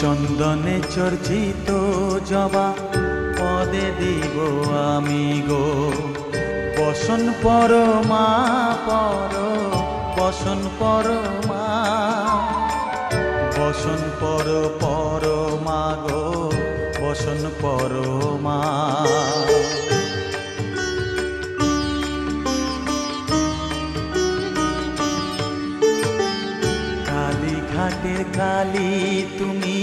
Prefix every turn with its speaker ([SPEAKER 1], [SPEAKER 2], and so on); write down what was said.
[SPEAKER 1] চন্দনে চর্চিত জবা, পদে দিব আমি গো। বসন পরমা পর, বসন পরমা বসন পর পরমা গো, বসন পরমা কালী ঘাটের কালী তুমি